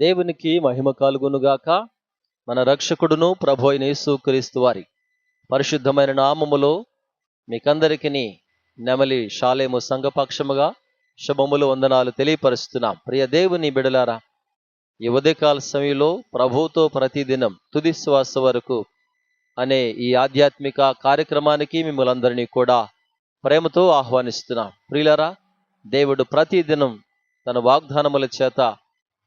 దేవునికి మహిమ కలుగునుగాక. మన రక్షకుడును ప్రభు అయిన యేసుక్రీస్తు వారి పరిశుద్ధమైన నామములో మీకందరికీ నెమలి శాలేము సంఘపక్షముగా శుభములు వందనాలు తెలియపరుస్తున్నాం. ప్రియ దేవుని బిడలారా ఈ ఉదయకాల సమయంలో ప్రభుతో ప్రతిదినం తుది శ్వాస వరకు అనే ఈ ఆధ్యాత్మిక కార్యక్రమానికి మిమ్మల్ని అందరినీ కూడా ప్రేమతో ఆహ్వానిస్తున్నాం. ప్రియులరా దేవుడు ప్రతిదినం తన వాగ్దానముల చేత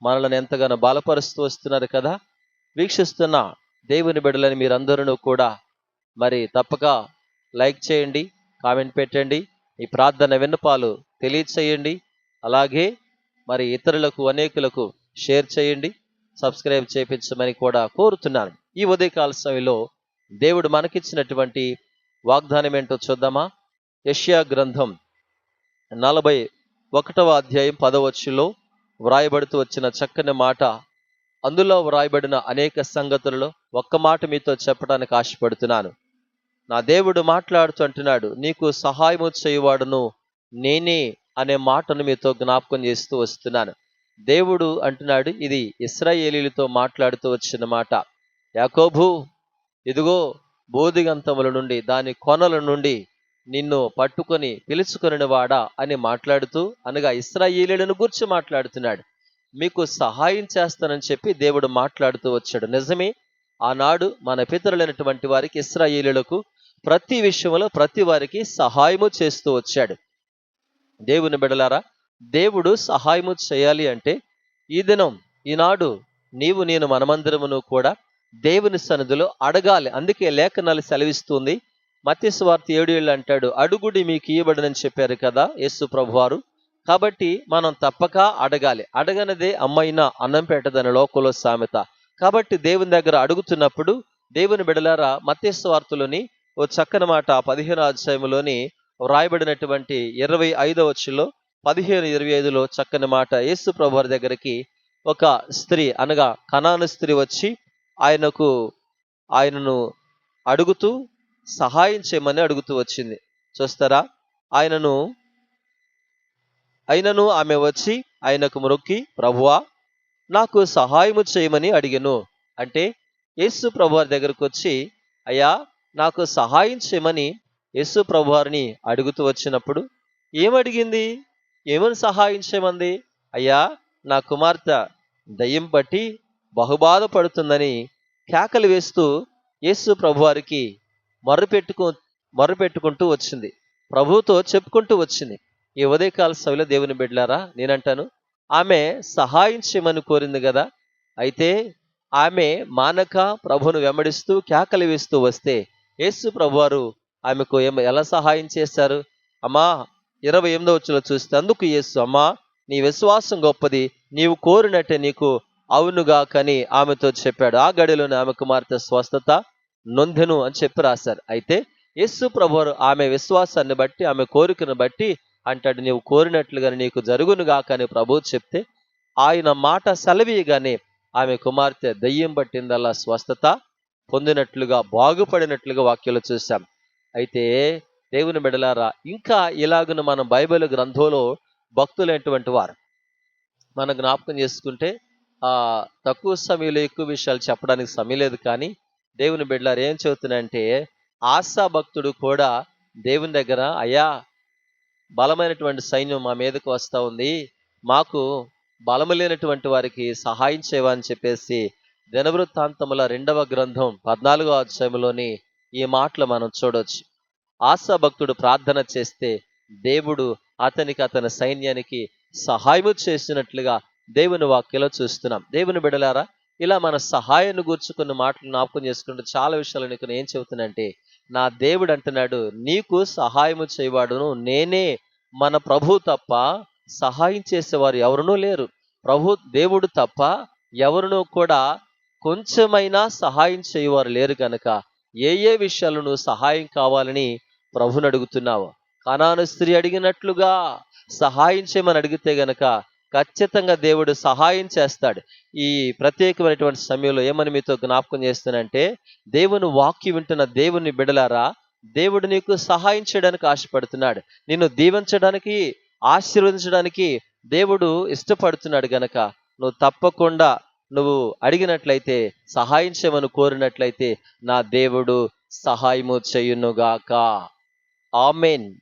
మనల్ని ఎంతగానో బలపరుస్తూ వస్తున్నారు కదా? వీక్షిస్తున్న దేవుని బిడ్డలని మీరందరూ కూడా మరి తప్పక లైక్ చేయండి కామెంట్ పెట్టండి ఈ ప్రార్థన విన్నపాలు తెలియచేయండి అలాగే మరి ఇతరులకు అనేకులకు షేర్ చేయండి సబ్స్క్రైబ్ చేయించమని కూడా కోరుతున్నాను. ఈ ఉదయకాల సమయంలో దేవుడు మనకిచ్చినటువంటి వాగ్దానం ఏంటో చూద్దామా? యష్యా గ్రంథం నలభై ఒకటవ అధ్యాయం పదవచ్చులో వ్రాయబడుతూ వచ్చిన చక్కని మాట. అందులో వ్రాయబడిన అనేక సంగతులలో ఒక్క మాట మీతో చెప్పడానికి ఆశపడుతున్నాను. నా దేవుడు మాట్లాడుతూ అంటున్నాడు నీకు సహాయము చేయువాడును నేనే అనే మాటను మీతో జ్ఞాపకం చేస్తూ వస్తున్నాను. దేవుడు అంటున్నాడు ఇది ఇస్రాయేలీలతో మాట్లాడుతూ వచ్చిన మాట. యాకోబు ఇదిగో బోధిగంతముల నుండి దాని కొనల నుండి నిన్ను పట్టుకొని పిలుచుకొని వాడా అని మాట్లాడుతూ అనగా ఇస్రాయేలీలను గురించి మాట్లాడుతున్నాడు. మీకు సహాయం చేస్తానని చెప్పి దేవుడు మాట్లాడుతూ వచ్చాడు. నిజమే ఆనాడు మన పితరులైనటువంటి వారికి ఇస్రాయేలీలకు ప్రతి విషయంలో ప్రతి వారికి సహాయము చేస్తూ వచ్చాడు. దేవుని బిడలారా దేవుడు సహాయము చేయాలి అంటే ఈ దినం ఈనాడు నీవు నేను మనమందరమును కూడా దేవుని సన్నిధిలో అడగాలి. అందుకే లేఖనాలు సెలవిస్తుంది మత్స్వార్త ఏడు ఏళ్ళు అంటాడు అడుగుడి మీకు ఇయ్యబడనని చెప్పారు కదా యేసు ప్రభువారు. కాబట్టి మనం తప్పక అడగాలి. అడగనదే అమ్మైనా అన్నం పెట్టదని లోకంలో సామెత. కాబట్టి దేవుని దగ్గర అడుగుతున్నప్పుడు దేవుని బిడలారా మత్స్వార్తలోని ఓ చక్కని మాట పదిహేను అధ్యాయంలోని వ్రాయబడినటువంటి ఇరవై ఐదవ వచ్చులో పదిహేను ఇరవై ఐదులో చక్కని మాట యేసు ప్రభువారి దగ్గరికి ఒక స్త్రీ అనగా కణాను స్త్రీ వచ్చి ఆయనకు ఆయనను అడుగుతూ సహాయం చేయమని అడుగుతూ వచ్చింది. చూస్తారా? ఆయనను అయినను ఆమె వచ్చి ఆయనకు మొక్కి ప్రభువా నాకు సహాయము చేయమని అడిగను. అంటే యేసు ప్రభువారి దగ్గరకు వచ్చి అయ్యా నాకు సహాయం చేయమని యేసు ప్రభువారిని అడుగుతూ వచ్చినప్పుడు ఏమడిగింది ఏమని సహాయం చేయమంది? అయ్యా నా కుమార్తె దయ్యం పట్టి బహుబాధపడుతుందని కేకలు వేస్తూ యేసు ప్రభువారికి మొర్రపెట్టుకు మర్రుపెట్టుకుంటూ వచ్చింది. ప్రభువుతో చెప్పుకుంటూ వచ్చింది. ఈ ఉదయకాల సభలో దేవుని బిడ్డలారా నేనంటాను ఆమె సహాయం చేయమని కోరింది కదా. అయితే ఆమె మానక ప్రభును వెంబడిస్తూ కేకలు వేస్తూ వస్తే యేసు ప్రభువారు ఆమెకు ఎలా సహాయం చేశారు అమ్మా ఇరవై ఎనిమిదో వచ్చిలో చూస్తే అందుకు యేసు అమ్మా నీ విశ్వాసం గొప్పది నీవు కోరినట్టే నీకు అవునుగా కని ఆమెతో చెప్పాడు. ఆ గడిలోని ఆమె కుమార్తె స్వస్థత నొందెను అని చెప్పి రాశారు. అయితే యేసు ప్రభువారు ఆమె విశ్వాసాన్ని బట్టి ఆమె కోరికను బట్టి అంటాడు నీవు కోరినట్లుగా నీకు జరుగునుగా కానీ ప్రభు చెప్తే ఆయన మాట సెలవీయగానే ఆమె కుమార్తె దయ్యం పట్టిందల్లా స్వస్థత పొందినట్లుగా బాగుపడినట్లుగా వాక్యాలు చూశాం. అయితే దేవుని బిడలారా ఇంకా ఇలాగున మనం బైబిల్ గ్రంథంలో భక్తులైనటువంటి వారు మనం జ్ఞాపకం చేసుకుంటే తక్కువ సమయంలో ఎక్కువ విషయాలు చెప్పడానికి సమయం లేదు కానీ దేవుని బిడ్డలారు ఏం చెబుతున్నాయంటే ఆశా భక్తుడు కూడా దేవుని దగ్గర అయ్యా బలమైనటువంటి సైన్యం మా మీదకు వస్తూ ఉంది మాకు బలము లేనటువంటి వారికి సహాయం చేయవని చెప్పేసి దినవృత్తాంతముల రెండవ గ్రంథం పద్నాలుగో అధ్యాయంలోని ఈ మాటలు మనం చూడవచ్చు ఆశా భక్తుడు ప్రార్థన చేస్తే దేవుడు అతనికి అతని సైన్యానికి సహాయము చేసినట్లుగా దేవుని వాక్యలో చూస్తున్నాం. దేవుని బిడలారా ఇలా మన సహాయాన్ని గూర్చుకున్న మాటలు జ్ఞాపకం చేసుకుంటే చాలా విషయాలు నీకు నేను ఏం చెబుతున్నానంటే నా దేవుడు అంటున్నాడు నీకు సహాయము చేయవాడును నేనే మన ప్రభు తప్ప సహాయం చేసేవారు ఎవరునూ లేరు. ప్రభు దేవుడు తప్ప ఎవరునూ కూడా కొంచెమైనా సహాయం చేయవారు లేరు కనుక ఏ ఏ విషయాలు నువ్వు సహాయం కావాలని ప్రభుని అడుగుతున్నావు? కనాను స్త్రీ అడిగినట్లుగా సహాయం చేయమని అడిగితే గనక ఖచ్చితంగా దేవుడు సహాయం చేస్తాడు. ఈ ప్రత్యేకమైనటువంటి సమయంలో ఏమని మీతో జ్ఞాపకం చేస్తానంటే దేవుని వాక్యం వింటున్న దేవుని బిడలారా దేవుడు నీకు సహాయం చేయడానికి ఆశపడుతున్నాడు. నిన్ను దీవించడానికి ఆశీర్వదించడానికి దేవుడు ఇష్టపడుతున్నాడు గనక నువ్వు తప్పకుండా నువ్వు అడిగినట్లయితే సహాయం చేయమని కోరినట్లయితే నా దేవుడు సహాయము చేయునుగాక. ఆమెన్.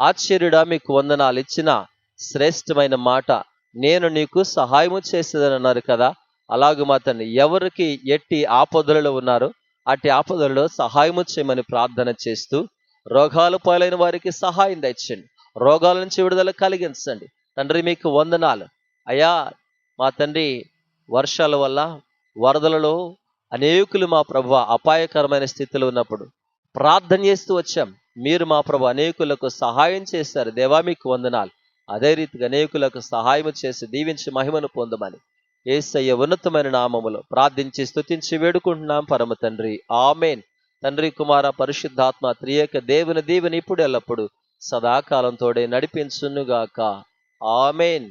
ఆశ్చర్యుడా మీకు వందనాలు. ఇచ్చిన శ్రేష్టమైన మాట నేను నీకు సహాయము చేసేదని అన్నారు కదా. అలాగే మా తండ్రి ఎవరికి ఎట్టి ఆపదలలో ఉన్నారో అట్టి ఆపదలలో సహాయము చేయమని ప్రార్థన చేస్తూ రోగాలు పాలైన వారికి సహాయం తెచ్చండి రోగాల నుంచి విడుదల కలిగించండి. తండ్రి మీకు వందనాలు. అయ్యా మా తండ్రి వర్షాల వల్ల వరదలలో అనేకులు మా ప్రభు అపాయకరమైన స్థితిలో ఉన్నప్పుడు ప్రార్థన చేస్తూ వచ్చాం. మీరు మా ప్రభు అనేకులకు సహాయం చేశారు. దేవా మీకు వందనాలు. అదే రీతిగా అనేకులకు సహాయం చేసి దీవించి మహిమను పొందమని ఏసయ్య ఉన్నతమైన నామములో ప్రార్థించి స్తుతించి వేడుకుంటున్నాం పరమ తండ్రి. ఆమెన్. తండ్రి కుమార పరిశుద్ధాత్మ త్రియేక దేవుని దీవెని ఇప్పుడు ఎల్లప్పుడు సదాకాలం తోడే నడిపించునుగాక. ఆమెన్.